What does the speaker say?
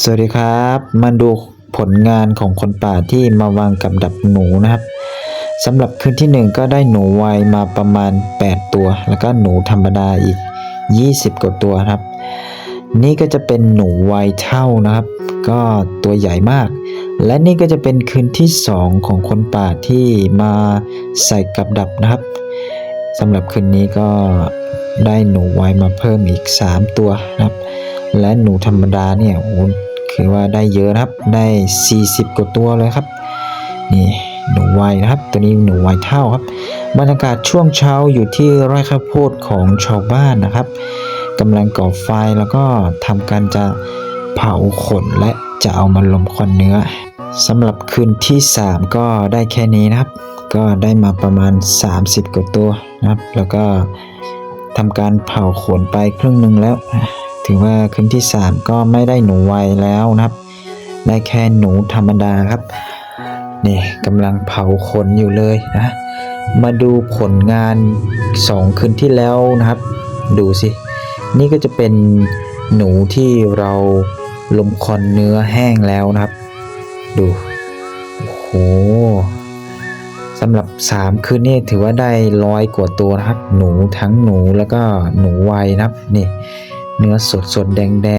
สวัสดีครับ มาดูผลงานของคนป่าที่มาวางกับดักหนูนะครับสำหรับคืนที่หนึ่งก็ได้หนูวัยมาประมาณ 8 ตัว แล้วก็หนูธรรมดาอีก 20 กว่าตัวครับ นี่ก็จะเป็นหนูวัยเท่านะครับ ก็ตัวใหญ่มาก และนี่ก็จะเป็นคืนที่ 2 ของคนป่าที่มาใส่กับดักนะครับสำหรับคืนนี้ก็ได้หนูวัยมาเพิ่มอีก 3 ตัวนะครับ และหนูธรรมดาเนี่ยโอ้คือว่าได้เยอะนะครับ ได้ 40 กว่าตัวเลยครับ นี่หนูวัยนะครับ ตัวนี้หนูวัยเท่าครับ บรรยากาศช่วงเช้าอยู่ที่ไร่ข้าวโพดของชาวบ้านนะครับกำลังก่อไฟแล้วก็ทำการจะเผาขนและจะเอามาลมควันเนื้อสำหรับคืนที่ 3 ก็ได้แค่นี้นะครับ ก็ได้มาประมาณ 30 กว่าตัวนะครับ แล้วก็ทำการเผาขนไปครึ่งหนึ่งแล้ว ถือว่าคืนที่ 3 ก็ไม่ได้หนูไวแล้วนะครับ ได้แค่หนูธรรมดาครับนี่กำลังเผาขนอยู่เลยนะ มาดูผลงาน 2 คืนที่แล้วนะครับ ดูสิ นี่ก็จะเป็นหนูที่เราลมควันเนื้อแห้งแล้วนะครับ ดูโอ้โหสำหรับ 3 คืนนี้ถือว่าได้ร้อยกว่าตัวนะครับ หนูทั้งหนูแล้วก็หนูไวนะครับนี่ เนื้อสดสดแดงแดง